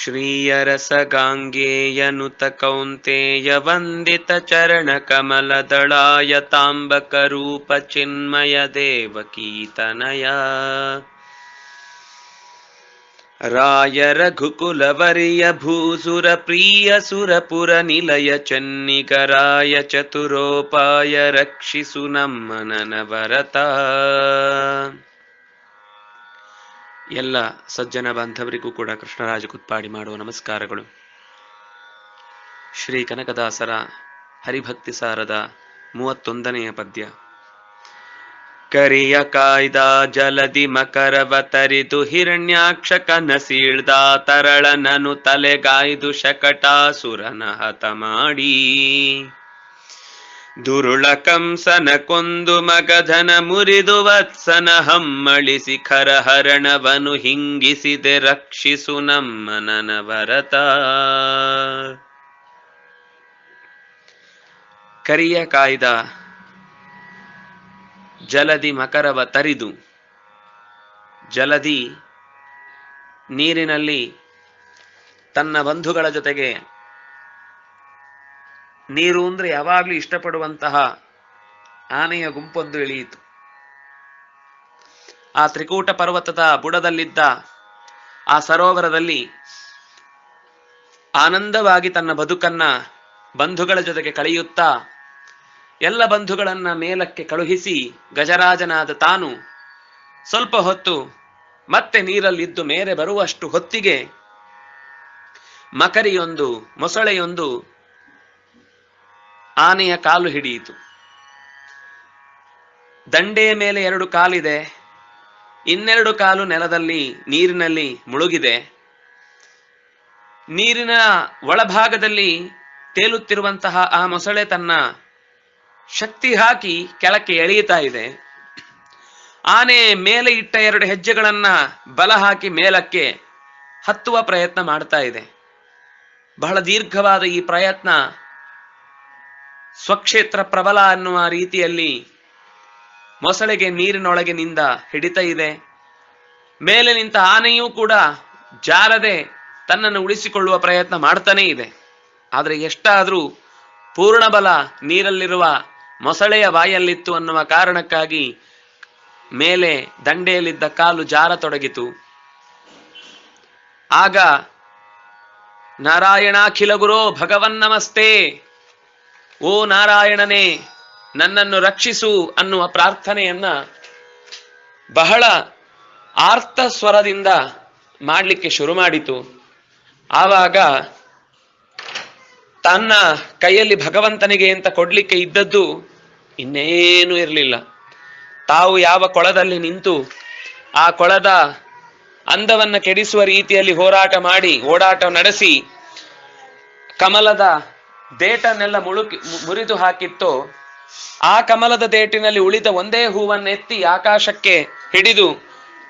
श्रीयरसगाङ्गेयनुत कौन्तेय वन्दितचरणकमलदलाय ताम्बकरूपचिन्मय देवकीर्तनय राय रघुकुलवर्यभूसुरप्रियसुरपुरनिलय चतुरोपाय रक्षिसु मननवरता ಎಲ್ಲ ಸಜ್ಜನ ಬಾಂಧವರಿಗೂ ಕೂಡ ಕೃಷ್ಣರಾಜ ಕುತ್ಪಾಡಿ ಮಾಡುವ ನಮಸ್ಕಾರಗಳು. ಶ್ರೀ ಕನಕದಾಸರ ಹರಿಭಕ್ತಿ ಸಾರದ ಮೂವತ್ತೊಂದನೆಯ ಪದ್ಯ. ಕರಿಯ ಕಾಯ್ದ ಜಲದಿ ಮಕರವ ತರಿದು ಹಿರಣ್ಯಾಕ್ಷ ಕನಸೀಳ್ದ ತರಳನನು ತಲೆಗಾಯ್ದು ಶಕಟಾಸುರನ ಹತ ಮಾಡಿ. ದುರುಳ ಕಂಸನ ಕೊಂದು ಮಗಧನ ಮುರಿದು ವತ್ಸನ ಹಮ್ಮಳಿಸಿ ಖರಹರಣವನು ಹಿಂಗಿಸಿದೆ ರಕ್ಷಿಸು ನಮ್ಮ ನನವರತ ಕರಿಯ ಕಾಯ್ದ ಜಲದಿ ಮಕರವ ತರಿದು, ಜಲದಿ ನೀರಿನಲ್ಲಿ ತನ್ನ ಬಂಧುಗಳ ಜೊತೆಗೆ ನೀರು ಅಂದ್ರೆ ಯಾವಾಗ್ಲೂ ಇಷ್ಟಪಡುವಂತಹ ಆನೆಯ ಗುಂಪೊಂದು ಇಳಿಯಿತು ಆ ತ್ರಿಕೂಟ ಪರ್ವತದ ಬುಡದಲ್ಲಿದ್ದ ಆ ಸರೋವರದಲ್ಲಿ ಆನಂದವಾಗಿ ತನ್ನ ಬದುಕನ್ನ ಬಂಧುಗಳ ಜೊತೆಗೆ ಕಳೆಯುತ್ತಾ ಎಲ್ಲ ಬಂಧುಗಳನ್ನ ಮೇಲಕ್ಕೆ ಕಳುಹಿಸಿ ಗಜರಾಜನಾದ ತಾನು ಸ್ವಲ್ಪ ಹೊತ್ತು ಮತ್ತೆ ನೀರಲ್ಲಿದ್ದು ಮೇರೆ ಬರುವಷ್ಟು ಹೊತ್ತಿಗೆ ಮಕರಿಯೊಂದು ಮೊಸಳೆಯೊಂದು ಆನೆಯ ಕಾಲು ಹಿಡಿಯಿತು. ದಂಡೆಯ ಮೇಲೆ ಎರಡು ಕಾಲಿದೆ. ಇನ್ನೆರಡು ಕಾಲು ನೆಲದಲ್ಲಿ, ನೀರಿನಲ್ಲಿ ಮುಳುಗಿದೆ. ನೀರಿನ ಒಳಭಾಗದಲ್ಲಿ ತೇಲುತ್ತಿರುವಂತಹ ಆ ಮೊಸಳೆ ತನ್ನ ಶಕ್ತಿ ಹಾಕಿ ಕೆಳಕ್ಕೆ ಎಳೆಯುತ್ತಾ ಇದೆ. ಆನೆ ಮೇಲೆ ಇಟ್ಟ ಎರಡು ಹೆಜ್ಜೆಗಳನ್ನ ಬಲ ಹಾಕಿ ಮೇಲಕ್ಕೆ ಹತ್ತುವ ಪ್ರಯತ್ನ ಮಾಡ್ತಾ ಇದೆ. ಬಹಳ ದೀರ್ಘವಾದ ಈ ಪ್ರಯತ್ನ ಸ್ವಕ್ಷೇತ್ರ ಪ್ರಬಲ ಅನ್ನುವ ರೀತಿಯಲ್ಲಿ ಮೊಸಳೆಗೆ ನೀರಿನೊಳಗೆ ನಿಂದ ಹಿಡಿತ ಇದೆ. ಮೇಲೆ ನಿಂತ ಆನೆಯೂ ಕೂಡ ಜಾರದೆ ತನ್ನನ್ನು ಉಳಿಸಿಕೊಳ್ಳುವ ಪ್ರಯತ್ನ ಮಾಡ್ತಾನೇ ಇದೆ. ಆದರೆ ಎಷ್ಟಾದರೂ ಪೂರ್ಣ ಬಲ ನೀರಲ್ಲಿರುವ ಮೊಸಳೆಯ ಬಾಯಲ್ಲಿತ್ತು ಅನ್ನುವ ಕಾರಣಕ್ಕಾಗಿ ಮೇಲೆ ದಂಡೆಯಲ್ಲಿದ್ದ ಕಾಲು ಜಾರತೊಡಗಿತು. ಆಗ ನಾರಾಯಣಾಖಿಲ ಗುರೋ ಭಗವನ್ ನಮಸ್ತೆ. ಓ ನಾರಾಯಣನೇ, ನನ್ನನ್ನು ರಕ್ಷಿಸು ಅನ್ನುವ ಪ್ರಾರ್ಥನೆಯನ್ನ ಬಹಳ ಆರ್ತ ಸ್ವರದಿಂದ ಮಾಡಲಿಕ್ಕೆ ಶುರು ಮಾಡಿತು. ಆವಾಗ ತನ್ನ ಕೈಯಲ್ಲಿ ಭಗವಂತನಿಗೆ ಅಂತ ಕೊಡ್ಲಿಕ್ಕೆ ಇದ್ದದ್ದು ಇನ್ನೇನು ಇರಲಿಲ್ಲ. ತಾವು ಯಾವ ಕೊಳದಲ್ಲಿ ನಿಂತು ಆ ಕೊಳದ ಅಂದವನ್ನ ಕೆಡಿಸುವ ರೀತಿಯಲ್ಲಿ ಹೋರಾಟ ಮಾಡಿ, ಓಡಾಟ ನಡೆಸಿ, ಕಮಲದ ದೇಟನ್ನೆಲ್ಲ ಮುಳುಕಿ ಮುರಿದು ಹಾಕಿತ್ತು. ಆ ಕಮಲದ ದೇಟಿನಲ್ಲಿ ಉಳಿದ ಒಂದೇ ಹೂವನ್ನೆತ್ತಿ ಆಕಾಶಕ್ಕೆ ಹಿಡಿದು,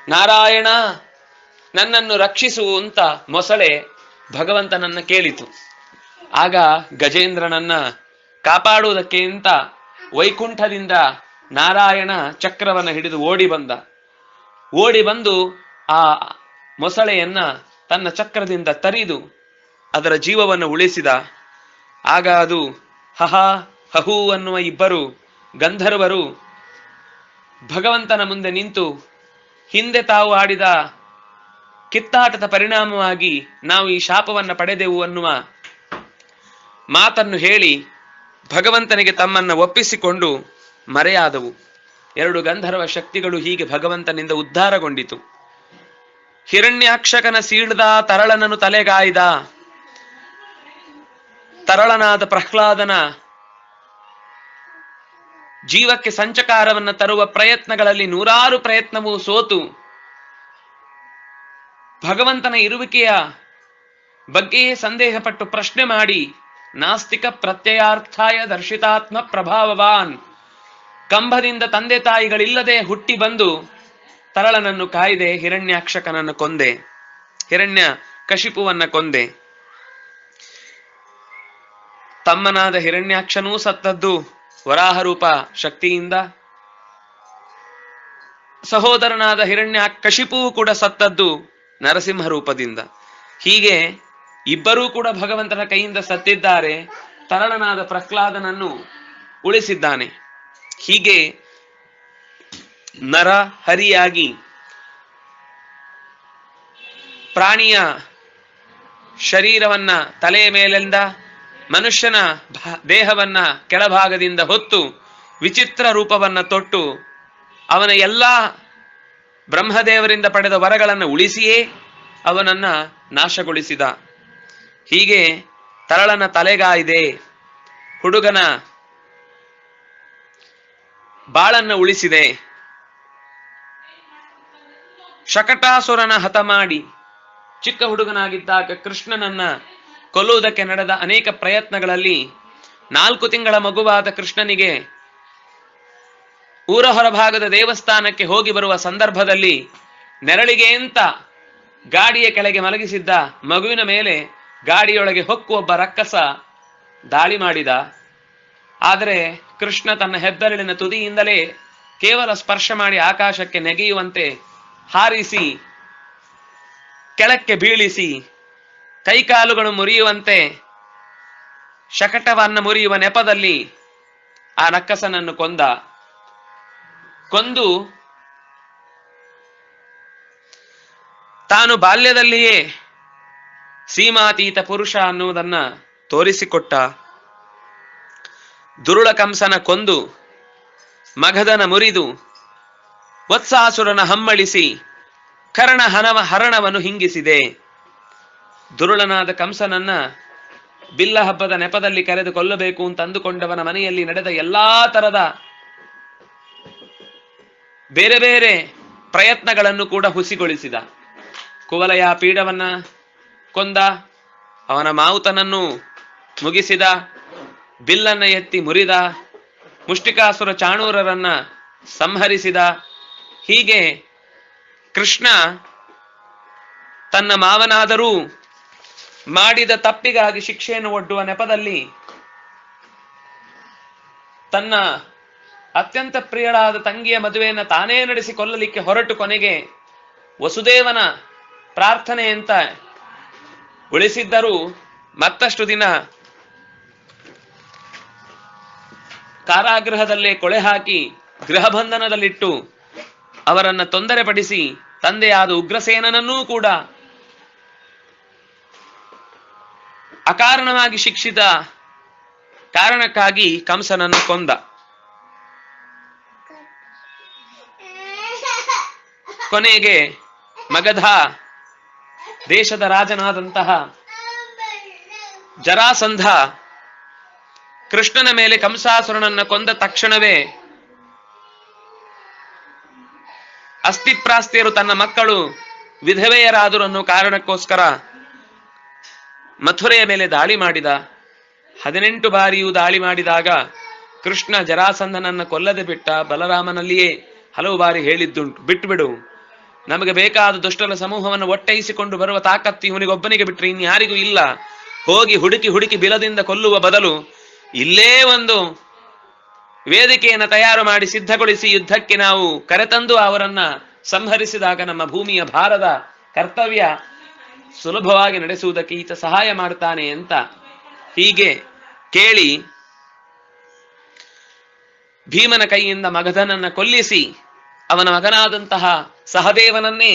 ನಾರಾಯಣ, ನನ್ನನ್ನು ರಕ್ಷಿಸು ಅಂತ ಮೊಸಳೆ ಭಗವಂತನನ್ನ ಕೇಳಿತು. ಆಗ ಗಜೇಂದ್ರನನ್ನ ಕಾಪಾಡುವುದಕ್ಕೆ ಅಂತ ವೈಕುಂಠದಿಂದ ನಾರಾಯಣ ಚಕ್ರವನ್ನ ಹಿಡಿದು ಓಡಿ ಬಂದ. ಓಡಿ ಬಂದು ಆ ಮೊಸಳೆಯನ್ನ ತನ್ನ ಚಕ್ರದಿಂದ ತರಿದು ಅದರ ಜೀವವನ್ನು ಉಳಿಸಿದ ಆಗ ಅದು, ಹಹ, ಹಹು ಅನ್ನುವ ಇಬ್ಬರು ಗಂಧರ್ವರು ಭಗವಂತನ ಮುಂದೆ ನಿಂತು ಹಿಂದೆ ತಾವು ಆಡಿದ ಕಿತ್ತಾಟದ ಪರಿಣಾಮವಾಗಿ ನಾವು ಈ ಶಾಪವನ್ನ ಪಡೆದೆವು ಅನ್ನುವ ಮಾತನ್ನು ಹೇಳಿ ಭಗವಂತನಿಗೆ ತಮ್ಮನ್ನ ಒಪ್ಪಿಸಿಕೊಂಡು ಮರೆಯಾದವು. ಎರಡು ಗಂಧರ್ವ ಶಕ್ತಿಗಳು ಹೀಗೆ ಭಗವಂತನಿಂದ ಉದ್ಧಾರಗೊಂಡಿತು. ಹಿರಣ್ಯಾಕ್ಷಕನ ಸೀಳ್ದ ತರಳನನು ತಲೆಗಾಯ್ದ ತರಳನಾದ ಪ್ರಹ್ಲಾದನ ಜೀವಕ್ಕೆ ಸಂಚಕಾರವನ್ನ ತರುವ ಪ್ರಯತ್ನಗಳಲ್ಲಿ ನೂರಾರು ಪ್ರಯತ್ನವೂ ಸೋತು. ಭಗವಂತನ ಇರುವಿಕೆಯ ಬಗ್ಗೆಯೇ ಸಂದೇಹಪಟ್ಟು ಪ್ರಶ್ನೆ ಮಾಡಿ, ನಾಸ್ತಿಕ ಪ್ರತ್ಯಯಾರ್ಥಾಯ ದರ್ಶಿತಾತ್ಮ ಪ್ರಭಾವವಾನ್ ಕಂಬದಿಂದ ತಂದೆ ತಾಯಿಗಳಿಲ್ಲದೆ ಹುಟ್ಟಿ ಬಂದು ತರಳನನ್ನು ಕಾಯ್ದೆ, ಹಿರಣ್ಯಾಕ್ಷಕನನ್ನು ಕೊಂದೆ, ಹಿರಣ್ಯ ಕಶಿಪುವನ್ನ ಕೊಂದೆ. ತಮ್ಮನಾದ ಹಿರಣ್ಯಾಕ್ಷನೂ ಸತ್ತದ್ದು ವರಾಹ ರೂಪ ಶಕ್ತಿಯಿಂದ. ಸಹೋದರನಾದ ಹಿರಣ್ಯ ಕೂಡ ಸತ್ತದ್ದು ನರಸಿಂಹ ರೂಪದಿಂದ ಹೀಗೆ ಇಬ್ಬರೂ ಕೂಡ ಭಗವಂತನ ಕೈಯಿಂದ ಸತ್ತಿದ್ದಾರೆ ತರಳನಾದ ಪ್ರಹ್ಲಾದನನ್ನು ಉಳಿಸಿದ್ದಾನೆ. ಹೀಗೆ ನರ ಹರಿಯಾಗಿ ಪ್ರಾಣಿಯ ಶರೀರವನ್ನ ತಲೆಯ ಮೇಲಿಂದ ಮನುಷ್ಯನ ದೇಹವನ್ನ ಕೆಳಭಾಗದಿಂದ ಹೊತ್ತು ವಿಚಿತ್ರ ರೂಪವನ್ನ ತೊಟ್ಟು ಅವನ ಎಲ್ಲ ಬ್ರಹ್ಮದೇವರಿಂದ ಪಡೆದ ವರಗಳನ್ನು ಉಳಿಸಿಯೇ ಅವನನ್ನ ನಾಶಗೊಳಿಸಿದ. ಹೀಗೆ ತರಳನ ತಲೆಗಾಯಿದೆ. ಹುಡುಗನ ಬಾಳನ್ನ ಉಳಿಸಿದೆ. ಶಕಟಾಸುರನ ಹತ ಮಾಡಿ ಚಿಕ್ಕ ಹುಡುಗನಾಗಿದ್ದಾಗ ಕೃಷ್ಣನನ್ನ ಕೊಲ್ಲುವುದಕ್ಕೆ ನಡೆದ ಅನೇಕ ಪ್ರಯತ್ನಗಳಲ್ಲಿ ನಾಲ್ಕು ತಿಂಗಳ ಮಗುವಾದ ಕೃಷ್ಣನಿಗೆ ಊರ ಹೊರಭಾಗದ ದೇವಸ್ಥಾನಕ್ಕೆ ಹೋಗಿ ಬರುವ ಸಂದರ್ಭದಲ್ಲಿ ನೆರಳಿಗೆ ಅಂತ ಗಾಡಿಯ ಕೆಳಗೆ ಮಲಗಿಸಿದ್ದ ಮಗುವಿನ ಮೇಲೆ ಗಾಡಿಯೊಳಗೆ ಹೊಕ್ಕು ಒಬ್ಬ ರಕ್ಕಸ ದಾಳಿ ಮಾಡಿದ. ಆದರೆ ಕೃಷ್ಣ ತನ್ನ ಹೆಬ್ಬೆರಳಿನ ತುದಿಯಿಂದಲೇ ಕೇವಲ ಸ್ಪರ್ಶ ಮಾಡಿ ಆಕಾಶಕ್ಕೆ ನೆಗೆಯುವಂತೆ ಹಾರಿಸಿ, ಕೆಳಕ್ಕೆ ಬೀಳಿಸಿ ಕೈಕಾಲುಗಳು ಮುರಿಯುವಂತೆ ಶಕಟವನ್ನ ಮುರಿಯುವ ನೆಪದಲ್ಲಿ ಆ ನಕ್ಕಸನನ್ನು ಕೊಂದ. ಕೊಂದು ತಾನು ಬಾಲ್ಯದಲ್ಲಿಯೇ ಸೀಮಾತೀತ ಪುರುಷ ಅನ್ನುವುದನ್ನ ತೋರಿಸಿಕೊಟ್ಟ. ದುರುಳ ಕಂಸನ ಕೊಂದು ಮಗಧನ ಮುರಿದು, ವತ್ಸಾಸುರನ ಹಮ್ಮಳಿಸಿ ಕರ್ಣ ಹನವ ಹರಣವನ್ನು ಹಿಂಗಿಸಿದೆ. ದುರುಳನಾದ ಕಂಸನನ್ನ ಬಿಲ್ಲ ಹಬ್ಬದ ನೆಪದಲ್ಲಿ ಕರೆದು ಕೊಲ್ಲಬೇಕು ಅಂತ ಅಂದುಕೊಂಡವನ ಮನೆಯಲ್ಲಿ ನಡೆದ ಎಲ್ಲಾ ತರದ ಬೇರೆ ಬೇರೆ ಪ್ರಯತ್ನಗಳನ್ನು ಕೂಡ ಹುಸಿಗೊಳಿಸಿದ. ಕುವಲಯ ಪೀಡವನ್ನ ಕೊಂದ, ಅವನ ಮಾವುತನನ್ನು ಮುಗಿಸಿದ, ಬಿಲ್ಲನ್ನ ಎತ್ತಿ ಮುರಿದ, ಮುಷ್ಟಿಕಾಸುರ ಚಾಣೂರರನ್ನ ಸಂಹರಿಸಿದ. ಹೀಗೆ ಕೃಷ್ಣ ತನ್ನ ಮಾವನಾದರೂ ಮಾಡಿದ ತಪ್ಪಿಗಾಗಿ ಶಿಕ್ಷೆಯನ್ನು ಒಡ್ಡುವ ನೆಪದಲ್ಲಿ ತನ್ನ ಅತ್ಯಂತ ಪ್ರಿಯಳಾದ ತಂಗಿಯ ಮದುವೆಯನ್ನು ತಾನೇ ನಡೆಸಿ ಕೊಲ್ಲಲಿಕ್ಕೆ ಹೊರಟು ಕೊನೆಗೆ ವಸುದೇವನ ಪ್ರಾರ್ಥನೆ ಅಂತ ಉಳಿಸಿದ್ದರೂ ಮತ್ತಷ್ಟು ದಿನ ಕಾರಾಗೃಹದಲ್ಲೇ ಕೊಳೆ ಹಾಕಿ ಗೃಹಬಂಧನದಲ್ಲಿಟ್ಟು ಅವರನ್ನ ತೊಂದರೆಪಡಿಸಿ ತಂದೆಯಾದ ಉಗ್ರಸೇನನನ್ನೂ ಕೂಡ ಅಕಾರಣವಾಗಿ ಶಿಕ್ಷಿತ ಕಾರಣಕ್ಕಾಗಿ ಕಂಸನನ್ನು ಕೊಂದ. ಕೊನೆಗೆ ಮಗಧ ದೇಶದ ರಾಜನಾದಂತಹ ಜರಾಸಂಧ ಕೃಷ್ಣನ ಮೇಲೆ ಕಂಸಾಸುರನನ್ನ ಕೊಂದ ತಕ್ಷಣವೇ ಅಸ್ಥಿಪ್ರಾಸ್ತಿಯರು ತನ್ನ ಮಕ್ಕಳು ವಿಧವೆಯರಾದರು ಅನ್ನೋ ಕಾರಣಕ್ಕೋಸ್ಕರ ಮಥುರೆಯ ಮೇಲೆ ದಾಳಿ ಮಾಡಿದ, ಹದಿನೆಂಟು ಬಾರಿಯೂ ದಾಳಿ ಮಾಡಿದಾಗ ಕೃಷ್ಣ ಜರಾಸಂಧನನ್ನ ಕೊಲ್ಲದೆ ಬಿಟ್ಟ ಬಲರಾಮನಲ್ಲಿಯೇ ಹಲವು ಬಾರಿ ಹೇಳಿದ್ದುಂಟು. ಬಿಟ್ಟು ಬಿಡು ನಮಗೆ ಬೇಕಾದ ದುಷ್ಟರ ಸಮೂಹವನ್ನು ಒಟ್ಟೈಸಿಕೊಂಡು ಬರುವ ತಾಕತ್ತು ಇವನಿಗೊಬ್ಬನಿಗೆ ಬಿಟ್ಟರೆ ಇನ್ಯಾರಿಗೂ ಇಲ್ಲ. ಹೋಗಿ ಹುಡುಕಿ ಹುಡುಕಿ ಬಿಲದಿಂದ ಕೊಲ್ಲುವ ಬದಲು ಇಲ್ಲೇ ಒಂದು ವೇದಿಕೆಯನ್ನು ತಯಾರು ಮಾಡಿ ಸಿದ್ಧಗೊಳಿಸಿ ಯುದ್ಧಕ್ಕೆ ನಾವು ಕರೆತಂದು ಅವರನ್ನ ಸಂಹರಿಸಿದಾಗ ನಮ್ಮ ಭೂಮಿಯ ಭಾರದ ಕರ್ತವ್ಯ ಸುಲಭವಾಗಿ ನಡೆಸುವುದಕ್ಕೆ ಈತ ಸಹಾಯ ಮಾಡ್ತಾನೆ ಅಂತ ಹೀಗೆ ಕೇಳಿ ಭೀಮನ ಕೈಯಿಂದ ಮಗಧನನ್ನ ಕೊಲ್ಲಿಸಿ ಅವನ ಮಗನಾದಂತಹ ಸಹದೇವನನ್ನೇ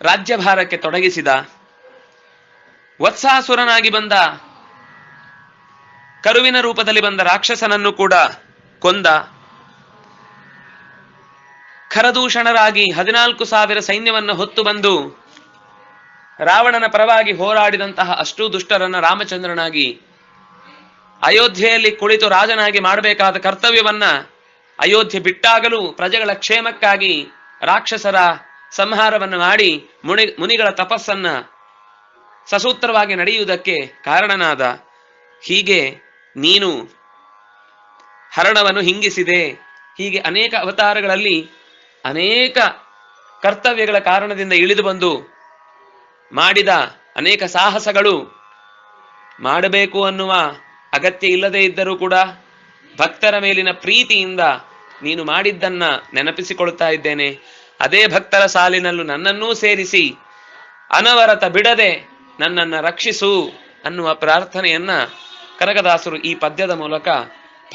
ರಾಜ್ಯಭಾರಕ್ಕೆ ತೊಡಗಿಸಿದ ವತ್ಸಾಸುರನಾಗಿ ಬಂದ ಕರುವಿನ ರೂಪದಲ್ಲಿ ಬಂದ ರಾಕ್ಷಸನನ್ನು ಕೂಡ ಕೊಂದ ಖರದೂಷಣರಾಗಿ ಹದಿನಾಲ್ಕು ಸಾವಿರ ಸೈನ್ಯವನ್ನು ಹೊತ್ತು ಬಂದು ರಾವಣನ ಪರವಾಗಿ ಹೋರಾಡಿದಂತಹ ಅಷ್ಟು ದುಷ್ಟರನ್ನ ರಾಮಚಂದ್ರನಾಗಿ ಅಯೋಧ್ಯೆಯಲ್ಲಿ ಕುಳಿತು ರಾಜನಾಗಿ ಮಾಡಬೇಕಾದ ಕರ್ತವ್ಯವನ್ನ ಅಯೋಧ್ಯೆ ಬಿಟ್ಟಾಗಲೂ ಪ್ರಜೆಗಳ ಕ್ಷೇಮಕ್ಕಾಗಿ ರಾಕ್ಷಸರ ಸಂಹಾರವನ್ನು ಮಾಡಿ ಮುನಿ, ಮುನಿಗಳ ತಪಸ್ಸನ್ನ ಸಸೂತ್ರವಾಗಿ ನಡೆಯುವುದಕ್ಕೆ ಕಾರಣನಾದ ಹೀಗೆ ನೀನು ಹರಣವನ್ನು ಹಿಂಗಿಸಿದೆ. ಹೀಗೆ ಅನೇಕ ಅವತಾರಗಳಲ್ಲಿ ಅನೇಕ ಕರ್ತವ್ಯಗಳ ಕಾರಣದಿಂದ ಇಳಿದು ಬಂದು ಮಾಡಿದ ಅನೇಕ ಸಾಹಸಗಳು ಮಾಡಬೇಕು ಅನ್ನುವ ಅಗತ್ಯ ಇಲ್ಲದೆ ಇದ್ದರೂ ಕೂಡ ಭಕ್ತರ ಮೇಲಿನ ಪ್ರೀತಿಯಿಂದ ನೀನು ಮಾಡಿದ್ದನ್ನ ನೆನಪಿಸಿಕೊಳ್ತಾ ಇದ್ದೇನೆ. ಅದೇ ಭಕ್ತರ ಸಾಲಿನಲ್ಲೂ ನನ್ನನ್ನೂ ಸೇರಿಸಿ ಅನವರತ ಬಿಡದೆ ನನ್ನನ್ನು ರಕ್ಷಿಸು ಅನ್ನುವ ಪ್ರಾರ್ಥನೆಯನ್ನ ಕನಕದಾಸರು ಈ ಪದ್ಯದ ಮೂಲಕ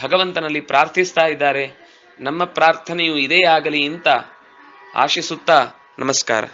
ಭಗವಂತನಲ್ಲಿ ಪ್ರಾರ್ಥಿಸ್ತಾ ಇದ್ದಾರೆ. ನಮ್ಮ ಪ್ರಾರ್ಥನೆಯು ಇದೇ ಆಗಲಿ ಅಂತ ಆಶಿಸುತ್ತಾ ನಮಸ್ಕಾರ.